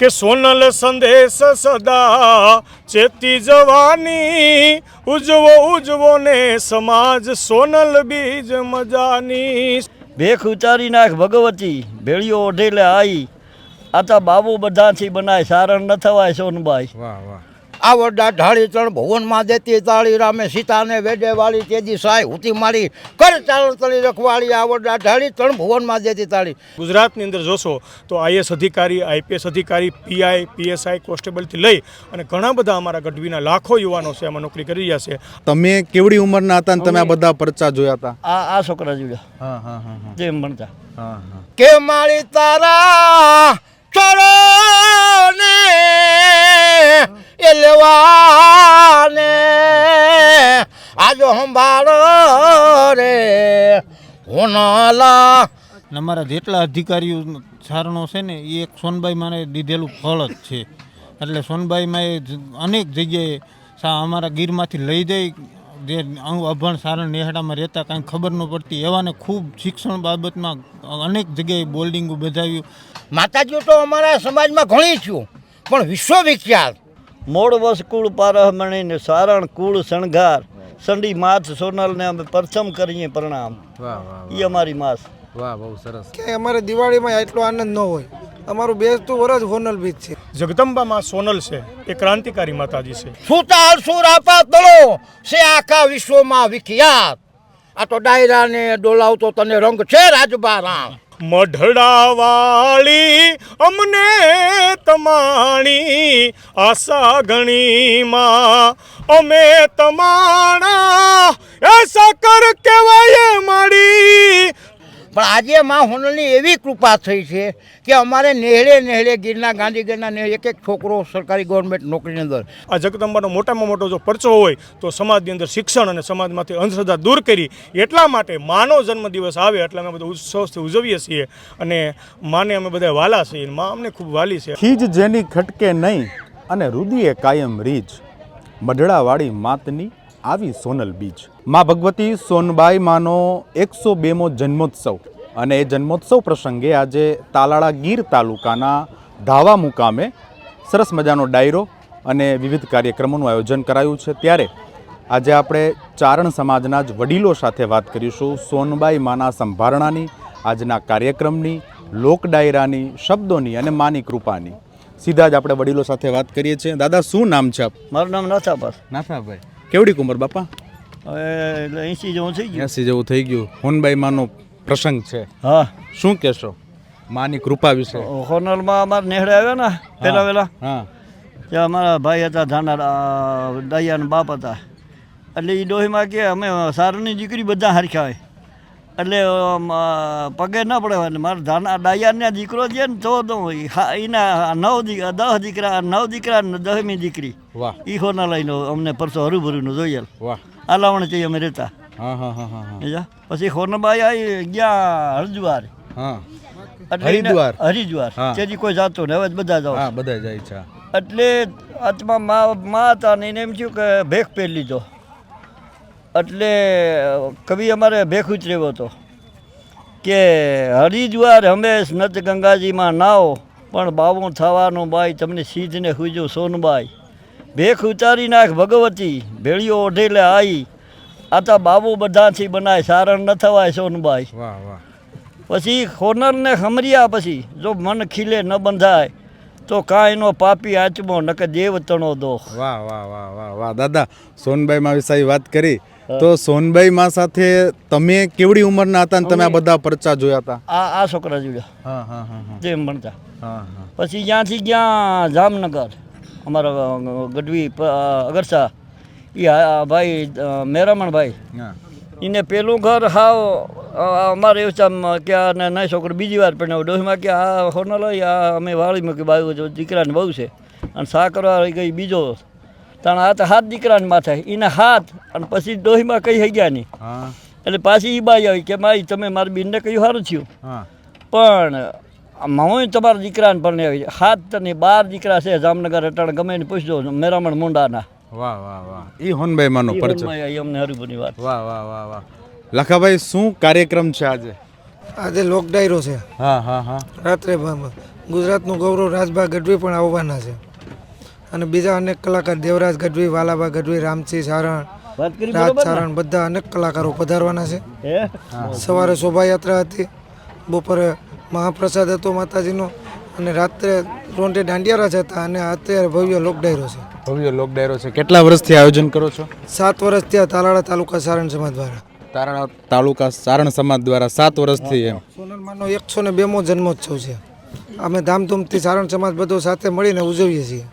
કે સોનલ સંદેશ સદા ચેતી જવાની ઉજવો ઉજવો ને સમાજ સોનલ બીજ મજાની. ભેખ ઉતારી નાખ ભગવતી ભેળીઓ ઓઢેલે આઈ. આતા બાબુ બધાથી બનાય સારણ ન થવાય સોનબાઈ. વાહ વાહ. આવડા ઢાળી ત્રણ ભુવનમાં દેતી તાળી રામે સીતાને વેડે વાળી તેજી સાય હુતી મારી કર ચાલ તળી રખવાળી આવડા ઢાળી ત્રણ ભુવનમાં દેતી તાળી. ગુજરાતની અંદર જોશો તો આઈએસ અધિકારી આઈપીએસ અધિકારી પીઆઈ પીએસઆઈ કોન્સ્ટેબલથી લઈ અને ઘણા બધા અમારા ગઢવીના લાખો યુવાનો છે એમાં નોકરી કરી રહ્યા છે. તમે કેવડી ઉંમરના હતા ને તમે આ બધા પરચા જોયા હતા? આ આ છોકરા જોયા. હા હા હા હા. જેમ ભણતા હા હા. કે મારી તારા ચરણે લેવાને. આજો સંભાળો રે. હોનાલા અમારા જેટલા અધિકારીઓ સારણો છે ને, એ એક સોનબાઈ મારે દીધેલું ફળ જ છે. એટલે સોનબાઈમાં એ અનેક જગ્યાએ સા અમારા ગીરમાંથી લઈ જઈ, જે અભણ સારણ નેહડામાં રહેતા, કાંઈ ખબર ન પડતી. એવાને ખૂબ શિક્ષણ બાબતમાં અનેક જગ્યાએ બોલ્ડિંગો બજાવ્યું. માતાજીઓ તો અમારા સમાજમાં ઘણી છું, પણ વિશ્વવિખ્યાત. મોડ વસ કુળ પારહમણીને સારણ કુળ શણગાર. સંડી માથ સોનલને અમે પ્રથમ કરીએ પ્રણામ. વાહ વાહ એ અમારી માસ. વાહ બહુ સરસ. કે અમારે દિવાળીમાં એટલો આનંદ ન હોય. અમારું બેસતું વરસ હોનલ બીચ છે. જગદંબામાં સોનલ છે. એ ક્રાંતિકારી માતાજી છે. સુતા અસુર આપા તળો. છે આખા વિશ્વમાં વિખ્યાત. આ તો ડાયરાને ડોલાવતો તને રંગ છે રાજબારા મઢડા વાળી અમને તમાણી આશા ઘણીમાં અમે તમાણા એસા પણ આજે માં હોનલની એવી કૃપા થઈ છે કે અમારે નેહળે નેહળે ગીરના ગાંધીગીરના નેહળે એક એક છોકરો સરકારી ગવર્મેન્ટ નોકરીની અંદર આ જગદંબાનો મોટામાં મોટો જો પરચો હોય તો સમાજની અંદર શિક્ષણ અને સમાજમાંથી અંધશ્રદ્ધા દૂર કરી એટલા માટે માનો જન્મદિવસ આવે એટલે અમે બધું ઉત્સવથી ઉજવીએ છીએ અને માને અમે બધા વાલા છીએ. મા અમને ખૂબ વાલી છે. ખીજ જેની ખટકે નહીં અને રુદિએ કાયમ રીજ મઢડાવાળી માતની આવી સોનલ બીજ. મા ભગવતી સોનબાઈ માનો એકસો બેમો જન્મોત્સવ. અને એ જન્મોત્સવ પ્રસંગે આજે તાલાળા ગીર તાલુકાના ધાવા મુકામે સરસ મજાનો ડાયરો અને વિવિધ કાર્યક્રમોનું આયોજન કરાયું છે. ત્યારે આજે આપણે ચારણ સમાજના જ વડીલો સાથે વાત કરીશું. સોનબાઈ માના સંભારણાની આજના કાર્યક્રમની લોક ડાયરાની શબ્દોની અને માની કૃપાની. સીધા જ આપણે વડીલો સાથે વાત કરીએ છીએ. દાદા શું નામ છે આપ? મારું નામ નાથાભાઈ પર નાથાભાઈ. કેવડી ઉંમર બાપા? હવે એટલે એંસી જેવું થઈ ગયું. એસી જેવું થઈ ગયું. હોનબાઈ માનો પ્રસંગ છે. હા. શું કહેશો? માની કૃપા વિશે. હોનલમાં અમારે નેહડે આવ્યા ને પહેલા વહેલા હા. ત્યાં અમારા ભાઈ હતા ધાના દયાના બાપ હતા. એટલે એ ડોહીમાં કે અમે સારની દીકરી બધા હરખ્યા હોય. એટલે પગે ન પડે અને મારા ધાના ડાયાના દીકરો છે ને તો તો એના નવ દી દસ દીકરા નવ દીકરા ને દસમી દીકરી. વાહ. એ હોના લઈને અમને પરસો હરુભરુનું જોઈએ વાહ. આલાવણ છે અમે રહેતા. હા હા હા હા? પછી હોનબાઈ આવી ગયા હરદ્વાર. હા. હરિદ્વાર? હરિદ્વાર. તેથી કોઈ જાતો ને હવે બધા જાવ હા બધા જાય છે એટલે આત્મા મા મા હતા ને એને એમ થયું કે ભેખ પહેરી લીધો. એટલે કવિ અમારે ભેખ ઉતરેવો હતો કે હરિદ્વાર હંમેશ નત ગંગાજીમાં નાઓ પણ બાવું થવાનું બાઈ તમને સીધને હુજો સોનબાઈ. ભેખ ઉતારી નાખ ભગવતી ભેળીઓ ઓઢેલે આઈ આતા બાબુ બધાથી બનાય સારણ ન થવાય સોનબાઈ. વાહ વાહ. પછી હોનરને ખમર્યા પછી જો મન ખીલે ન બંધાય તો કાંઈ નો પાપી આચમો નકે દેવ તણો દો વાહ વાહ વાહ વાહ વાહ. દાદા સોનબાઈ માં વિશે વાત કરી. તો સોનબાઈ માં સાથે તમે કેવડી ઉંમરના હતા ને તમે આ બધા પરચા જોયા હતા? આ આ છોકરા જોડ્યા હા હા હા જેમ ભણતા હા હા. પછી ત્યાંથી ગયા જામનગર અમારા ગઢવી અગરસા એ ભાઈ મેરામણભાઈ. એને પેલું ઘર હાવ અમારે એવું કે આને ને નહીં છોકરો બીજી વાર પણ ડોહીમાં કે આ હોનલ હોય આ અમે વાળી મૂકી બાયું દીકરાને બહુ છે. અને સા કરવા ગઈ બીજો. તાણ આ તો હાથ દીકરાને માથે એને હાથ અને પછી ડોહીમાં કઈ થઈ ગયા નહીં. એટલે પાછી એ બાઈ આવી કે માઈ તમે મારી બેનને કહ્યું સારું થયું. પણ હું તમારા દીકરાને પણ આવી. હાથ તને બાર દીકરા છે જામનગર અટાણ ગમે ને પૂછજો મેરામણ મુંડાના. વાહ વાહ વાહ. ઈ હોનભાઈ માનો પરચો અમને વાત. વાહ વાહ વાહ વાહ. લખાભાઈ શું કાર્યક્રમ છે આજે? આજે લોક ડાયરો છે. હા હા હા. રાત્રે ગુજરાતનું ગૌરવ રાજભા ગઢવી પણ આવવાના છે. અને બીજા અનેક કલાકાર દેવરાજ ગઢવી વાલાબા ગઢવી રામસિંહ સારણ વાત રાજ સારણ બધા અનેક કલાકારો પધારવાના છે. સવારે શોભાયાત્રા હતી. બપોરે મહાપ્રસાદ હતો માતાજીનો. અને રાત્રે રોંટે દાંડિયારા હતા અને અત્યારે ભવ્ય લોક ડાયરો છે. ભવ્ય લોક ડાયરો છે. કેટલા વર્ષથી આયોજન કરો છો? સાત વર્ષથી આ તાલાળા તાલુકા સારણ સમાજ દ્વારા. તારાણા તાલુકા સારણ સમાજ દ્વારા સાત વર્ષથી એમ. સોનલમાનો એકસો ને બેમો જન્મોત્સવ છે. અમે ધામધૂમથી સારણ સમાજ બધો સાથે મળીને ઉજવીએ છીએ.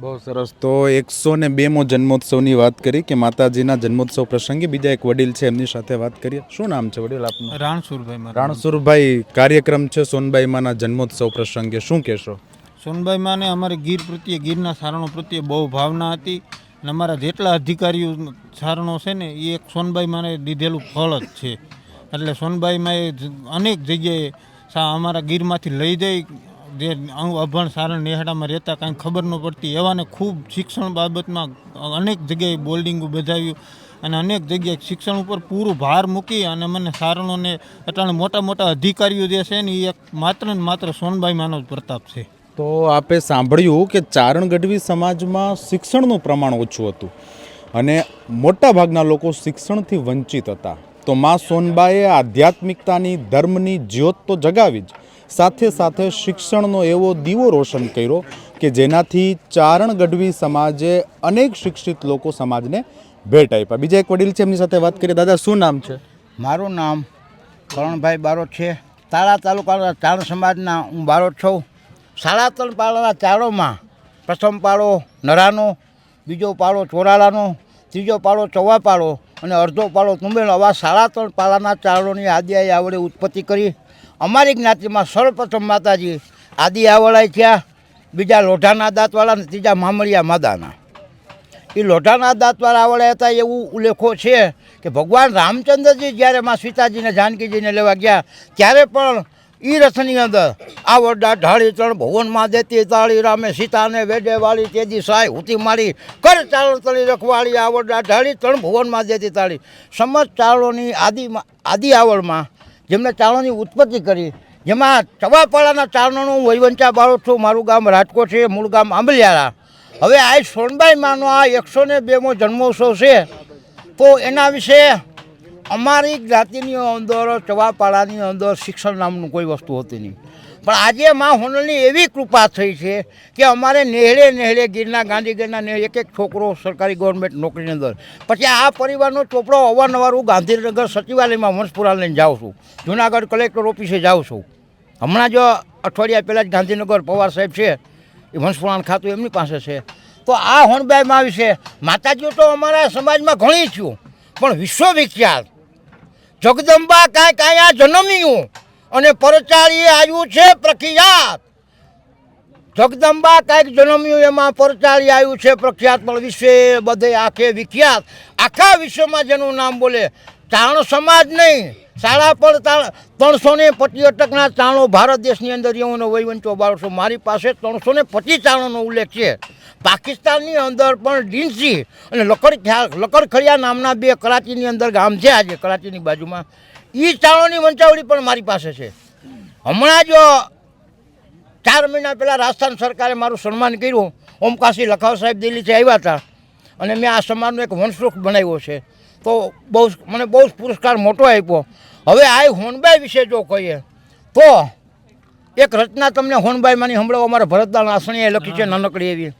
બહુ સરસ. તો એકસો ને બેમો જન્મોત્સવની વાત કરી કે માતાજીના જન્મોત્સવ પ્રસંગે બીજા એક વડીલ છે એમની સાથે વાત કરીએ. શું નામ છે વડીલ આપનું? રાણસુરભાઈ મારું રાણસુરભાઈ કાર્યક્રમ છે સોનબાઈમાના જન્મોત્સવ પ્રસંગે. શું કહેશો? સોનભાઈ માને અમારે ગીર પ્રત્યે, ગીરના સારણો પ્રત્યે બહુ ભાવના હતી અને અમારા જેટલા અધિકારીઓ સારણો છે ને, એ એક સોનબાઈ માને દીધેલું ફળ જ છે. એટલે સોનબાઈ માએ અનેક જગ્યાએ સા અમારા ગીરમાંથી લઈ જઈ, જે અભણ સારણ નેહડામાં રહેતા કાંઈ ખબર ન પડતી, એવાને ખૂબ શિક્ષણ બાબતમાં અનેક જગ્યાએ બોલ્ડિંગો બજાવ્યું અને અનેક જગ્યાએ શિક્ષણ ઉપર પૂરું ભાર મૂકી અને મને સારણોને, અટાણે મોટા મોટા અધિકારીઓ જે છે ને, એ એક માત્ર ને માત્ર સોનબાઈ માનો જ પ્રતાપ છે. તો આપે સાંભળ્યું કે ચારણ ગઢવી સમાજમાં શિક્ષણનું પ્રમાણ ઓછું હતું અને મોટાભાગના લોકો શિક્ષણથી વંચિત હતા. તો મા સોનબાએ આધ્યાત્મિકતાની, ધર્મની જ્યોત તો જગાવી જ. સાથે સાથે શિક્ષણનો એવો દીવો રોશન કર્યો કે જેનાથી ચારણ ગઢવી સમાજે અનેક શિક્ષિત લોકો સમાજને ભેટ આપ્યા. બીજા એક વડીલ છે, એમની સાથે વાત કરીએ. દાદા, શું નામ છે? મારું નામ કરણભાઈ બારોટ છે. તાળા તાલુકાના ચારણ સમાજના હું બારોટ છું. સાડા ત્રણ પાળાના ચારોમાં પ્રથમ પાળો નરાનો, બીજો પાળો ચોરાલાનો, ત્રીજો પાળો ચવા પાળો અને અડધો પાળો તુંબેલો. આવા સાડા ત્રણ પાળાના ચાળોની આદિ આવડે ઉત્પત્તિ કરી અમારી જ્ઞાતિમાં સર્વપ્રથમ માતાજી આદિ આવડાય થયા. બીજા લોઢાના દાંતવાળા અને ત્રીજા મામળિયા માદાના. એ લોઢાના દાંતવાળા આવડ્યા હતા એવું ઉલ્લેખો છે કે ભગવાન રામચંદ્રજી જ્યારે માં સીતાજીને, જાનકીજીને લેવા ગયા, ત્યારે પણ એ રથની અંદર આ વડા ઢાળી ત્રણ ભુવનમાં દેતી તાળી રામે સીતાને વેડે વાળી તેજી સાય હુતી મારી. કર ચાલો તળી રખવાળી આ વડા ઢાળી ત્રણ ભુવનમાં દેતી તાળી. સમજ ચાળોની આદિમાં આદિ આવડમાં જેમણે ચાળોની ઉત્પત્તિ કરી, જેમાં ચવાપાળાના ચારણોનું હું વૈવંચા બાળો છું. મારું ગામ રાજકોટ છે, મૂળ ગામ આંબલિયાળા. હવે આ સોનબાઈ માનો આ એકસો ને બેમો જન્મોત્સવ છે. તો એના વિશે અમારી જ્ઞાતિની અંદર, ચવાપાડાની અંદર શિક્ષણ નામનું કોઈ વસ્તુ હોતી નહીં. પણ આજે મા હોનલની એવી કૃપા થઈ છે કે અમારે નેહળે નેહળે, ગીરના ગાંધીગીરના નેહળે એક એક છોકરો સરકારી ગવર્મેન્ટ નોકરીની અંદર. પછી આ પરિવારનો ચોપડો અવારનવાર હું ગાંધીનગર સચિવાલયમાં વંશપુરા લઈને જાઉં છું. જુનાગઢ કલેક્ટર ઓફિસે જાઉં છું. હમણાં જો અઠવાડિયા પહેલાં જ ગાંધીનગર પવાર સાહેબ છે, એ વંશપુરાણ ખાતું એમની પાસે છે. તો આ હોનબાઈમાં વિશે માતાજીઓ તો અમારા સમાજમાં ઘણી છું, પણ વિશ્વવિખ્યાત. જગદંબા કાંઈ કાંઈ આ જન્મ્યું. અને પરચાળી આવ્યું છે પ્રખ્યાત. જગદંબા કાંઈક જન્મ્યું, એમાં પરચાળી આવ્યું છે પ્રખ્યાત. પણ વિશ્વે બધે આખે વિખ્યાત. આખા વિશ્વમાં જેનું નામ બોલે ચાણ સમાજ નહીં. શાળા પણ ત્રણસો ને પચીસ અટકના ચારણો ભારત દેશની અંદર એઓનો વહીવંચો બારસો મારી પાસે ત્રણસો ને પચીસ ચાણોનો ઉલ્લેખ છે. પાકિસ્તાનની અંદર પણ ડીનસી અને લકડ લકડખડિયા નામના બે કરાચીની અંદર ગામ છે આજે, કરાચીની બાજુમાં. એ ચાણોની વંચાવળી પણ મારી પાસે છે. હમણાં જ ચાર મહિના પહેલાં રાજસ્થાન સરકારે મારું સન્માન કર્યું. ઓમકાશી લખાવ સાહેબ દિલ્હીથી આવ્યા હતા. અને મેં આ સમાજનો એક વંશવૃક્ષ બનાવ્યો છે. તો બહુ મને બહુ જ પુરસ્કાર મોટો આપ્યો. હવે આ હોનબાઈ વિશે જો કહીએ તો એક રચના તમને હોનબાઈમાંની હમણાં અમારા ભરતદાન આસણીએ લખી છે નાનકડી એવી.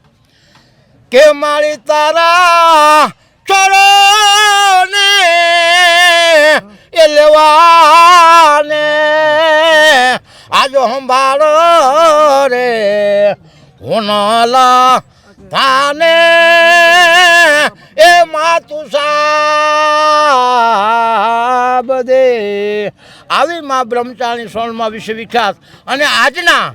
કે મારી તારા ચરોને એ લેવાને આજો સંભાળો રે. હોનલા તાને એ માતું સાબ દે આવી માં બ્રહ્મચારી સોળમાં વિશે વિખ્યાત. અને આજના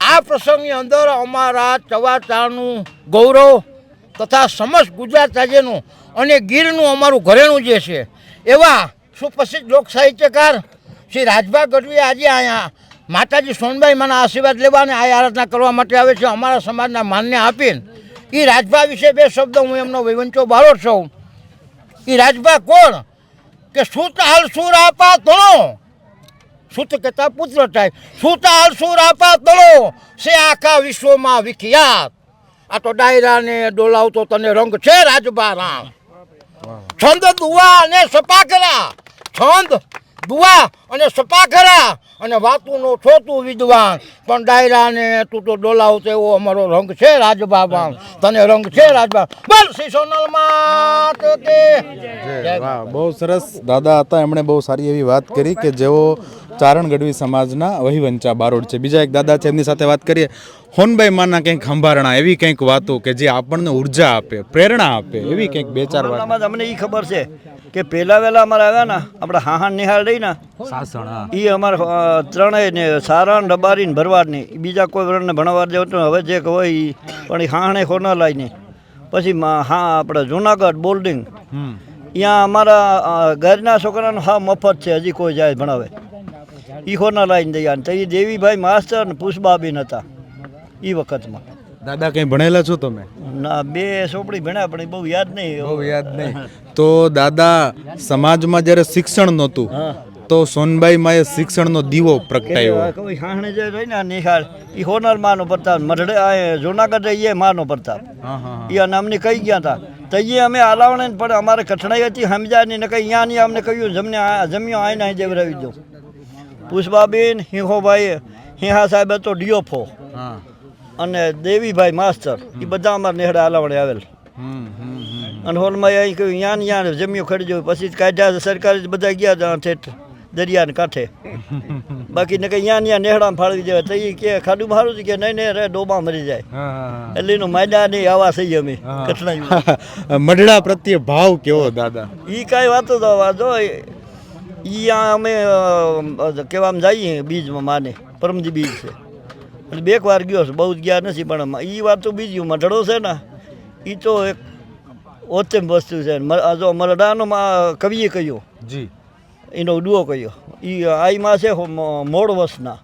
આ પ્રસંગની અંદર અમારા ચવાચારનું ગૌરવ તથા સમસ્ત ગુજરાત રાજ્યનું અને ગીરનું અમારું ઘરેણું જે છે, એવા સુપ્રસિદ્ધ લોક સાહિત્યકાર શ્રી રાજભા ગઢવી આજે અહીંયા માતાજી સોનબાઈ મને આશીર્વાદ લેવા અને આ આરાધના કરવા માટે આવે છે. અમારા સમાજના માનને આપીને એ રાજભા વિશે બે શબ્દ હું એમનો વૈવંચો બારો છું. એ રાજભા કોણ? કે સુત હાલ સુર આપા તણો. સુત કહેતા પુત્ર થાય. સુતા અલસુર આપા તણો. છે આખા વિશ્વમાં વિખ્યાત. આ તો ડાયરા ને ડોલાવતો તને રંગ છે રાજબારા. છંદ દુઆ અને સપાકરા. છંદ દુઆ અને સપાખરા અને વાતુનો છો તું વિદ્વાન. પણ ડાયરા ને તું તો ડોલાવતો એવો અમારો રંગ છે રાજબાબા તને રંગ છે રાજબા બોલ શ્રી સોનલ માત કે. બહુ સરસ. દાદા હતા, એમણે બહુ સારી એવી વાત કરી કે જેઓ ચારણ ગઢવી સમાજના વહીવંચા બારોડ છે. બીજા એક દાદા છે, એમની સાથે વાત કરીએ. હોનભાઈ માના કંઈક ખંભારણા એવી કંઈક વાતો કે જે આપણને ઊર્જા આપે પ્રેરણા આપે એવી કંઈક બે ચાર વાત. અમને એ ખબર છે કે પહેલા વહેલા અમારે આવ્યા ને આપણે હાહાન નિહાળ રહી ને સાસણ એ અમારે ત્રણેય ને સારણ રબારી ને ભરવાડની બીજા કોઈ વર્ણને ભણવા જવું હવે જે હોય એ પણ એ હાહણે ખોના લાઈ નહીં પછી હા આપણે જુનાગઢ બોલ્ડિંગ ત્યાં અમારા ઘરના છોકરાનો હા મફત છે હજી કોઈ જાય ભણાવે. એ ખોના લાઈને દયા તો એ દેવીભાઈ માસ્ટર ને પુષ્પાબેન હતા. એ વખતમાં. દાદા કંઈ ભણેલા છો તમે? ના બે ચોપડી ભણ્યા પણ બહુ યાદ નહીં બહુ યાદ નહીં. તો દાદા સમાજમાં જ્યારે શિક્ષણ નહોતું તો સોનબાઈ માએ શિક્ષણનો દીવો પ્રગટાયો કોઈ હાણે જે રહી ને નિહાળ એ હોનર માનો પ્રતાપ મઢડે આ જુનાગઢ એ માનો પ્રતાપ. એ નામની કહી ગયા હતા તો એ અમે હલાવણે પણ અમારે કઠણાઈ હતી સમજ્યા નહીં ને કંઈ અહીંયા નહીં અમને કહ્યું જમને આ- જમ્યો આઈને અહીં જેવરાવી દો. પુષ્પાબેન હિંહોભાઈ હિંહા સાહેબ હતો ડીઓફો હા. અને દેવીભાઈ માસ્તર એ બધા અમારે નેહડા આલાવણે આવેલ. અને હોલમાં અહીં કહ્યું યાન યાન જમ્યું ખરીદ્યું પછી કાઢ્યા સરકારે બધા ગયા હતા ઠેઠ દરિયાને કાંઠે. બાકી ને કઈ ને અહીંયા નેહડામાં ફાળવી દેવા તો એ કે ખાડું મારું કે નહીં નહીં રે ડોબા મરી જાય. એટલે એનું માયદા નહીં આવા થઈ અમે. કઠણાઈ મઢડા પ્રત્યે ભાવ કેવો દાદા? એ કાંઈ વાતો તો વાંધો આ અમે કહેવામાં જઈએ બીજમાં માને પરમજી બીજ છે. એટલે બે વાર ગયો છે બહુ જ ગયા નથી પણ એ વાત તો બીજી મઢડો છે ને એ તો એક ઓચમ વસ્તુ છે. જો મરડાનો કવિએ કહ્યું જી. એનો ડુઓ કહ્યો એ આઈમાં છે હો મ- મોડવસના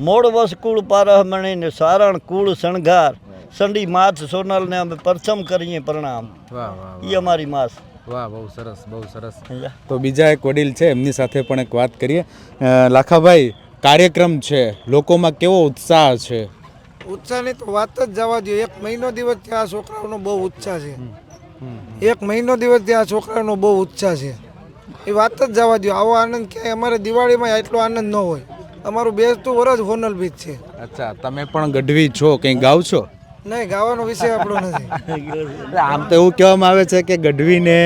મોડવસ કુળ પારહમણીને સારણ કુળ શણગાર સંડી માથ સોનલને અમે પ્રથમ કરીએ પ્રણામ. એ અમારી માસ વાહ બહુ સરસ બહુ સરસ. તો બીજા એક વડીલ છે એમની સાથે પણ એક વાત કરીએ. લાખાભાઈ કાર્યક્રમ છે. લોકોમાં કેવો ઉત્સાહ છે? ઉત્સાહની તો વાત જ જવા દો એક મહિનો દિવસથી આ છોકરાઓનો બહુ ઉત્સાહ છે. એક મહિનો દિવસ ત્યાં આ છોકરાઓનો બહુ ઉત્સાહ છે. એ વાત જ જવા દો આવો આનંદ ક્યાંય અમારે દિવાળીમાં એટલો આનંદ ન હોય. અમારું બેસતું વરસ હોનલ બીચ છે. અચ્છા તમે પણ ગઢવી છો કંઈ ગાવ છો? નહીં ગાવાનો વિષય આપણો નથી. આમ તો એવું કહેવામાં આવે છે કે ગઢવીને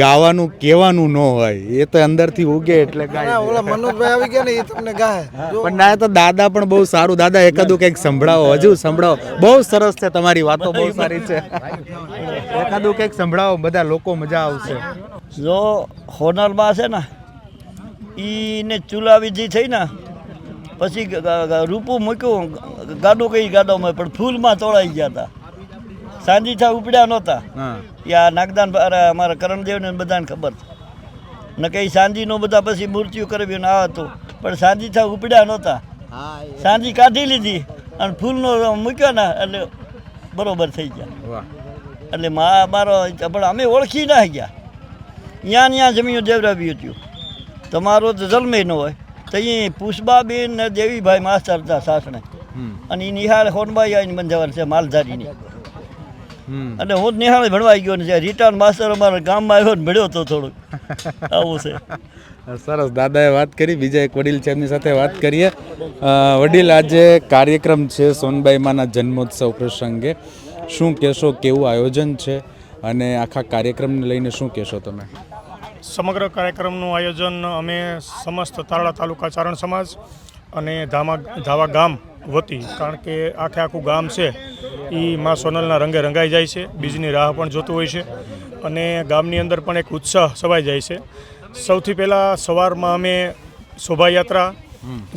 ગાવાનું કહેવાનું ન હોય એ તો અંદરથી ઉગે એટલે ના ગાય ઓલા મનોજભાઈ આવી ગયા ને એ તમને ગાય. પણ ના એ તો દાદા પણ બહુ સારું દાદા એકાદું કંઈક સંભળાવો હજુ સંભળાવો. બહુ સરસ છે તમારી વાતો બહુ સારી છે. એકાદું કંઈક સંભળાવો બધા લોકો મજા આવશે. જો હોનરમાં છે ને એને ચૂલા વિધિ થઈ ને પછી રૂપું મૂક્યું. ગાડો કઈ ગાડોમાં પણ ફૂલમાં તોળાઈ ગયા હતા સાંજી થા ઉપડ્યા નહોતા. એ યા નાગદાન અમારા કરણદેવને બધાને ખબર ને કઈ સાંજીનો બધા પછી મૂર્તિઓ કરવી ને આ હતું. પણ સાંજીઠા ઉપડ્યા નહોતા. સાંજી કાઢી લીધી અને ફૂલનો મૂક્યો ને એટલે બરોબર થઈ ગયા. એટલે મા મારો પણ અમે ઓળખી ના ગયા. ત્યાં ત્યાં જમીન દેવરાવ્યું હતું. તમારો તો જન્મે ન હોય. તો અહીં પુષ્પાબેન ને દેવીભાઈ માસ્તર હતા સાસણે. અને એ નિહાળ હોનભાઈ આવીને બંધાવાનું છે માલધારીની. અને હું નિહાળે ભણવાઈ ગયો ને રિટર્ન માસ્તર અમારા ગામમાં આવ્યો ને ભણ્યો હતો થોડુંક. આવું છે. સરસ દાદાએ વાત કરી બીજા એક વડીલ છે એમની સાથે વાત કરીએ. વડીલ આજે કાર્યક્રમ છે સોનબાઈમાના જન્મોત્સવ પ્રસંગે. શું કહેશો કેવું આયોજન છે? અને આખા કાર્યક્રમને લઈને શું કહેશો તમે? સમગ્ર કાર્યક્રમનું આયોજન અમે સમસ્ત તારડા તાલુકા ચારણ સમાજ અને ધામા ધાવા ગામ વતી, કારણ કે આખે આખું ગામ છે એ માં સોનલના રંગે રંગાઈ જાય છે, બીજની રાહ પણ જોતું હોય છે અને ગામની અંદર પણ એક ઉત્સાહ સવાઈ જાય છે. સૌથી પહેલાં સવારમાં અમે શોભાયાત્રા,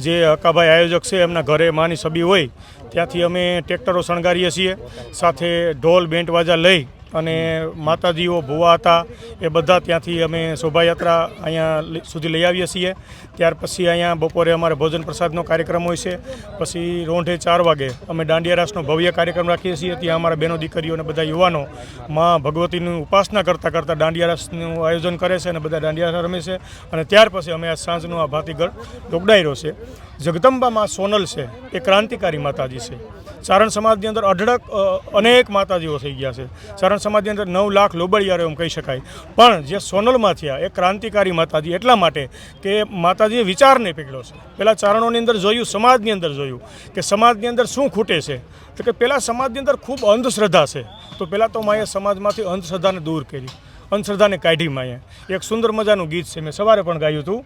જે હકાભાઈ આયોજક છે, એમના ઘરે માની સબી હોય, ત્યાંથી અમે ટ્રેક્ટરો શણગારીએ છીએ, સાથે ઢોલ બેન્ટ વાજા લઈ અને માતાજીઓ, ભુવા હતા, એ બધા ત્યાંથી અમે શોભાયાત્રા અહીંયા સુધી લઈ આવીએ છીએ. ત્યાર પછી અહીંયા બપોરે અમારે ભોજન પ્રસાદનો કાર્યક્રમ હોય છે. પછી રોંઢે ચાર વાગે અમે દાંડિયા રાસનો ભવ્ય કાર્યક્રમ રાખીએ છીએ. ત્યાં અમારા બહેનો, દીકરીઓ અને બધા યુવાનો માં ભગવતીની ઉપાસના કરતાં કરતાં દાંડિયા રાસનું આયોજન કરે છે અને બધા દાંડિયા રમે છે. અને ત્યાર પછી અમે આ સાંજનો આ ભાતીગઢ લોકડાયરો છે. જગદંબામાં સોનલ છે. એ ક્રાંતિકારી માતાજી છે. ચારણ સમાજની અંદર અઢળક અનેક માતાજીઓ થઈ ગયા છે. ચારણ સમાજની અંદર નવ લાખ લોબડિયારો એમ કહી શકાય. પણ જે સોનલમાં થયા, એ ક્રાંતિકારી માતાજી એટલા માટે કે માતાજીએ વિચાર નહીં પકડ્યો છે. પહેલાં ચારણોની અંદર જોયું, સમાજની અંદર જોયું કે સમાજની અંદર શું ખૂટે છે. તો કે પહેલાં સમાજની અંદર ખૂબ અંધશ્રદ્ધા છે. તો પહેલાં તો માએ સમાજમાંથી અંધશ્રદ્ધાને દૂર કરી, અંધશ્રદ્ધાને કાઢી માએ. એક સુંદર મજાનું ગીત છે, મેં સવારે પણ ગાયું હતું.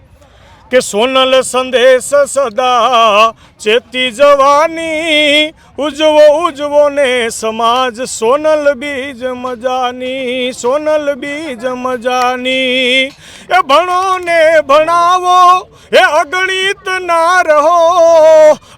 કે સોનલ સંદેશ સદા ચેતી જવાની, ઉજવો ઉજવો ને સમાજ, સોનલ બીજ મજાની, સોનલ બીજ મજાની. એ ભણો ને ભણાવો, એ અગણિત ના રહો,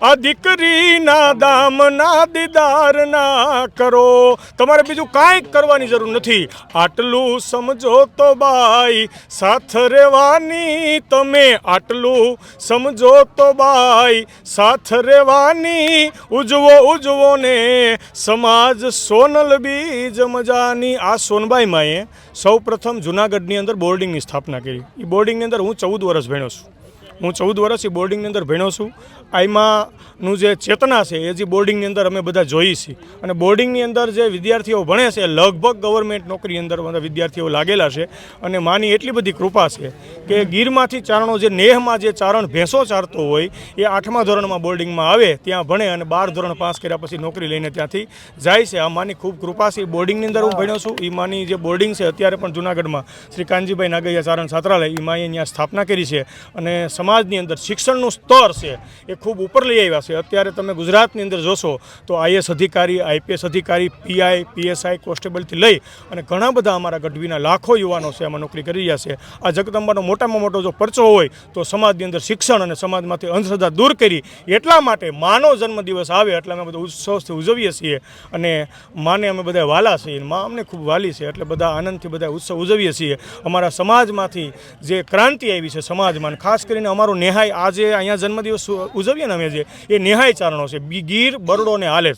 આ દીકરીના દામના દીદાર ના કરો. તમારે બીજું કાંઈ કરવાની જરૂર નથી. આટલું સમજો તો બાઈ, સાથ રહેવાની તમે આટલું સમજો તો બાઈ, સાથ રહેવાની ઉજવો ઉજવો ને. સમાજ સોનલ બીજ મજાની. આ સોનબાઈ માએ સૌ પ્રથમ જુનાગઢની અંદર બોર્ડિંગની સ્થાપના કરી. એ બોર્ડિંગની અંદર હું ચૌદ વર્ષ ભણ્યો છું. હું ચૌદ વર્ષ એ બોર્ડિંગની અંદર ભણ્યો છું. આઈમાંનું જે ચેતના છે, એ જે બોર્ડિંગની અંદર અમે બધા જોઈ છીએ અને બોર્ડિંગની અંદર જે વિદ્યાર્થીઓ ભણે છે, લગભગ ગવર્મેન્ટ નોકરી અંદર બધા વિદ્યાર્થીઓ લાગેલા છે. અને માની એટલી બધી કૃપા છે કે ગીરમાંથી ચારણો જે નેહમાં જે ચારણ ભેંસો ચારતો હોય, એ આઠમા ધોરણમાં બોર્ડિંગમાં આવે, ત્યાં ભણે અને બાર ધોરણ પાસ કર્યા પછી નોકરી લઈને ત્યાંથી જાય છે. આ માની ખૂબ કૃપા છે બોર્ડિંગની અંદર હું ભણ્યો છું. એ માની જે બોર્ડિંગ છે, અત્યારે પણ જુનાગઢમાં શ્રી કાનજીભાઈ નાગૈયા ચારણ છાત્રાલય એ અહીંયા સ્થાપના કરી છે. અને સમાજની અંદર શિક્ષણનું સ્તર છે, એ ખૂબ ઉપર લઈ આવ્યા છે. અત્યારે તમે ગુજરાતની અંદર જોશો તો આઈએસ અધિકારી, આઈપીએસ અધિકારી, પીઆઈ, પીએસઆઈ, કોન્સ્ટેબલથી લઈ અને ઘણા બધા અમારા ગઢવીના લાખો યુવાનો છે આમાં નોકરી કરી રહ્યા છે. આ જગદંબાનો મોટામાં મોટો જો પરચો હોય તો સમાજની અંદર શિક્ષણ અને સમાજમાંથી અંધશ્રદ્ધા દૂર કરી એટલા માટે માનો જન્મદિવસ આવે એટલે અમે બધા ઉત્સવથી ઉજવીએ છીએ અને માને અમે બધા વાલા છીએ. મા અમને ખૂબ વાલી છે એટલે બધા આનંદથી બધા ઉત્સવ ઉજવીએ છીએ. અમારા સમાજમાંથી જે ક્રાંતિ આવી છે સમાજમાં ખાસ કરીને અમારો નેહાય આજે અહીંયા જન્મદિવસ ઉજવીએ ને અમે જે એ નિહાય ચારણો છે. બી- ગીર બરડો અને આલેચ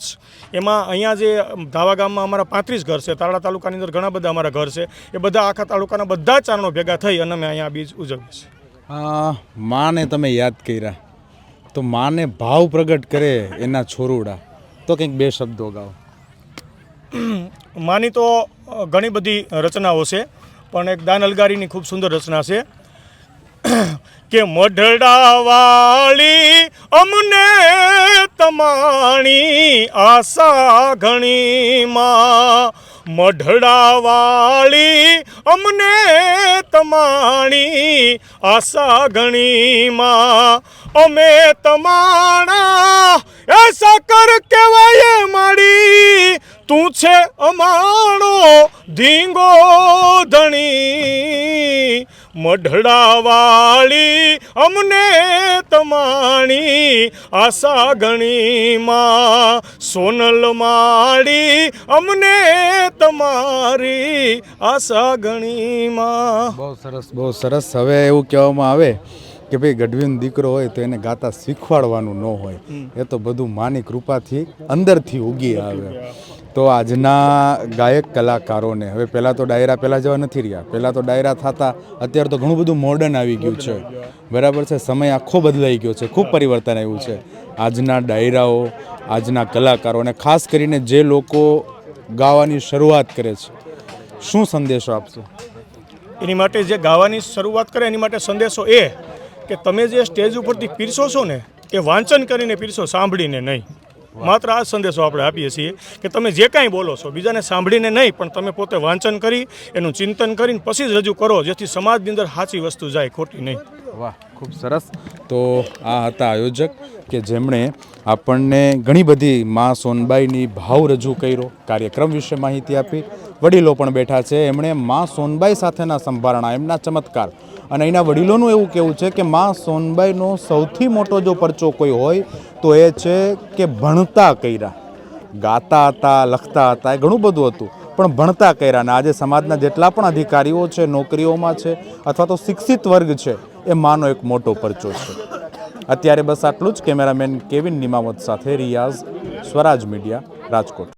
એમાં અહીંયા જે ધાવા ગામમાં અમારા પાંત્રીસ ઘર છે. તારડા તાલુકાની અંદર ઘણા બધા અમારા ઘર છે. એ બધા આખા તાલુકાના બધા ચારણો ભેગા થઈ અને અમે અહીંયા બીજ ઉજવીએ છીએ. માને તમે યાદ કર્યા. તો માને ભાવ પ્રગટ કરે એના છોરુડા. તો કંઈક બે શબ્દો ગાઓ. માની તો ઘણી બધી રચનાઓ છે. પણ એક દાન અલગારીની ખૂબ સુંદર રચના છે. કે મઢડા વાળી અમને તમાણી આશા ઘણી માં મઢડા વાળી અમને તમાણી આશા ઘણીમાં અમે તમાણા એ સાકર કહેવાય માડી. તું છે અમારો ધીંગો ધણી. મઢડા વાળી અમને તમાણી આશા ઘણીમાં સોનલ માળી અમને તમારી આશા ગણીમાં. બહુ સરસ બહુ સરસ. હવે એવું કહેવામાં આવે કે ભાઈ ગઢવીનો દીકરો હોય તો એને ગાતા શીખવાડવાનું ન હોય. એ તો બધું માની કૃપાથી અંદરથી ઉગી આવે. તો આજના ગાયક કલાકારોને, હવે પહેલાં તો ડાયરા પહેલાં જેવા નથી રહ્યા, પહેલાં તો ડાયરા થતા અત્યારે તો ઘણું બધું મોડર્ન આવી ગયું છે. બરાબર છે, સમય આખો બદલાઈ ગયો છે, ખૂબ પરિવર્તન આવ્યું છે. આજના ડાયરાઓ, આજના કલાકારો અને ખાસ કરીને જે લોકો ગાવાની શરૂઆત કરે છે, શું સંદેશો આપશો? એની માટે જે ગાવાની શરૂઆત કરે, એની માટે સંદેશો એ કે તમે જે સ્ટેજ ઉપરથી પીરસો છો ને, એ વાંચન કરીને પીરસો, સાંભળીને નહીં. માત્ર આ સંદેશો આપણે આપીએ છીએ કે તમે જે કાંઈ બોલો છો બીજાને સાંભળીને નહીં પણ તમે પોતે વાંચન કરી એનું ચિંતન કરીને પછી જ રજૂ કરો જેથી સમાજની અંદર સાચી વસ્તુ જાય ખોટી નહીં. વાહ ખૂબ સરસ. તો આ હતા આયોજક કે જેમણે આપણને ઘણી બધી મા સોનબાઈની ભાવ રજૂ કર્યો કાર્યક્રમ વિશે માહિતી આપી. વડીલો પણ બેઠા છે. એમણે મા સોનબાઈ સાથેના સંભારણા એમના ચમત્કાર અને અહીંના વડીલોનું એવું કહેવું છે કે મા સોનબાઈનો સૌથી મોટો જો પરચો કોઈ હોય, તો એ છે કે ભણતા કર્યા. ગાતા હતા, લખતા હતા, એ ઘણું બધું હતું. પણ ભણતા કર્યા અને આજે સમાજના જેટલા પણ અધિકારીઓ છે, નોકરીઓમાં છે, અથવા તો શિક્ષિત વર્ગ છે, એ માનો એક મોટો પરચો છે. અત્યારે બસ આટલું જ. કેમેરામેન કેવિન નિમાવત સાથે રિયાઝ, સ્વરાજ મીડિયા, રાજકોટ.